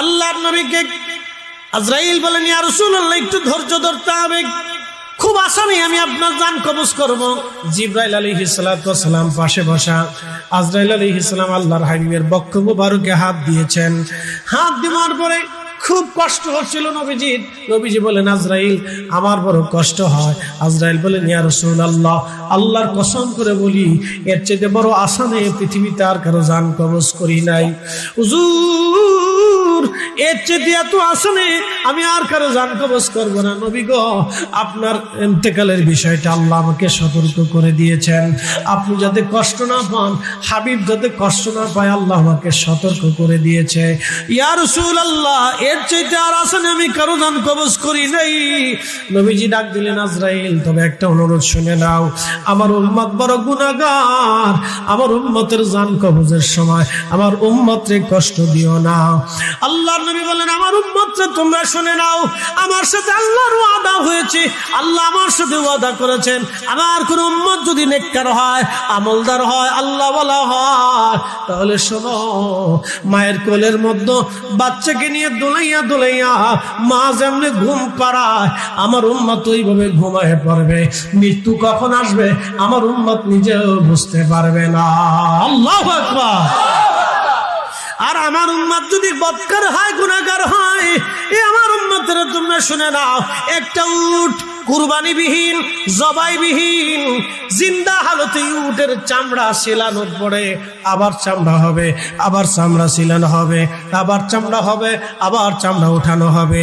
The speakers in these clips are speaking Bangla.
আল্লাহর নবীকে আজরাইল বলেন, ইয়া রাসূলুল্লাহ, একটু ধৈর্য ধরতে হবে। খুব আসামি, আমি আপনার জান কবজ করব। জিব্রাইল আলাইহিস সালাতু পাশে বসা, আজরাইল আলাইহিস সালাম আল্লাহর হাবিবের বক্ষ মুবারকে হাত দিয়েছেন। হাত দেওয়ার পরে খুব কষ্ট হচ্ছিল নবীজির নবীজি বলেন, আজরাইল, আমার বড় কষ্ট হয়। আজরাইল বলেন, ইয়া রাসূলুল্লাহ, আল্লাহর কসম করে বলি, এর চেয়ে বড় আসামে পৃথিবীতে আর কারও জান কবজ করি নাই। হুজুর আল্লাহ আপনি যাতে কষ্ট না পান, হাবিব যাতে কষ্ট না পায়, আল্লাহ আমাকে সতর্ক করে দিয়েছে। ইয়া রাসূলুল্লাহ, এর চাইতে আর আসামে আমি কারও জান কবজ করি নাই। নবীজি ডাক দিলেন, আজরাইল, তবে একটা অনুরোধ শুনে নাও। আমার উম্মত বড় গুনাহগার। আমার উম্মতের জান কবজের সময় আমার উম্মতরে কষ্ট দিও না। আল্লাহর নবী বলেন, আমার তোমরা শুনে নাও, আমার সাথে আল্লাহর ওয়াদা হয়েছে। আল্লাহ আমার সাথে ওয়াদা করেছেন। আমার কোন উম্মত যদি নেককার হয়, আমলদার হয় আল্লাহ বলা হয়, তাহলে শোনো, মায়ের কোলের মধ্যে বাচ্চাকে নিয়ে দোলাইয়া দোলাইয়া মা যেমনি ঘুম পাড়ায়, আমার উম্মত ওইভাবে ঘুমায় পড়বে। মৃত্যু কখন আসবে, আমার উম্মত নিজেও বুঝতে পারবে না। আল্লাহ আর আমার উন্মাদ যদি বৎকার হয় গুণাগার হয়, এ আমার উম্মতের তোমরা শুনে নাও, একটা উট কুরবানি বিহীন জবাই বিহীন জিন্দা হালতে উটের চামড়া শিলানোর পরে আবার চামড়া হবে, আবার চামড়া শিলানো হবে, আবার চামড়া হবে, আবার চামড়া উঠানো হবে।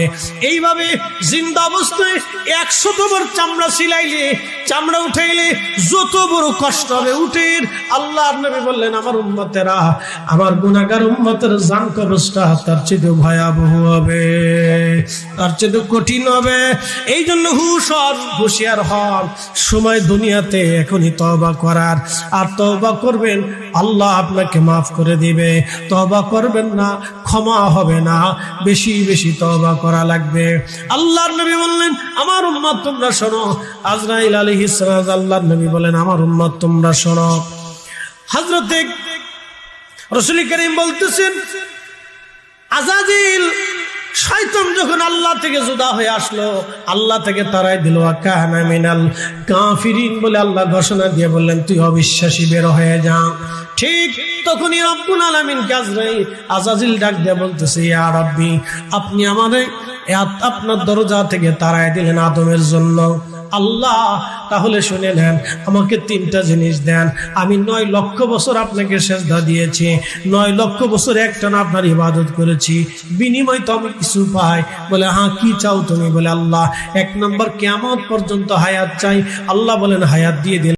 এইভাবে জিন্দা অবস্থায় একশো তোমার চামড়া শিলাইলে চামড়া উঠাইলে যত বড় কষ্ট হবে উটের, আল্লাহর নবী বললেন, আমার উম্মতেরা, আমার গুনাগার উম্মতের জান কবজটা তার চেয়ে ভয়াবহ হবে, তার চেয়ে কঠিন হবে। এই জন্য হুশ হন হুশিয়ার হন। সময় দুনিয়াতে এখনই তবা করার। আর তবা করবেন, আল্লাহ আপনাকে মাফ করে দিবে। তবা করবেন না, ক্ষমা হবে না। বেশি বেশি তবা করা লাগবে। আল্লাহর নবী বললেন, আমার উম্মত তোমরা শোনো। আজরাইল আলাইহিস সালাম, আল্লাহর নবী বলেন, আমার উম্মত তোমরা শোনো। হযরতে রসুল করিম বলতেছেন, আজাজিল শয়তান যখন আল্লাহ থেকে জুদা হয়ে আসলো, আল্লাহ থেকে তারাই দিল কাহানা মিনাল কাফিরিন বলে আল্লাহ ঘোষণা দিয়ে বললেন, তুই অবিশ্বাসী বের হয়ে যা। ঠিক তখনই রব্বুল আলামিন কাজরাই আজাজিল ডাক দিয়ে বলতেছে, ইয়া রাব্বি, আপনি আমাদের আপনার দরজা থেকে তারাই দিলেন আদমের জন্য। আল্লাহ, তাহলে শুনে নেন, আমাকে তিনটা জিনিস দেন। আমি নয় লক্ষ বছর আপনাকে সেজদা দিয়েছি, নয় লক্ষ বছর একটানা আপনার ইবাদত করেছি। বিনিময় তো আমি কিছু পাই। বলে হ্যাঁ কি চাও তুমি? বলে, আল্লাহ, এক নম্বর কেমন পর্যন্ত হায়াত চাই। আল্লাহ বলেন, হায়াত দিয়ে দিন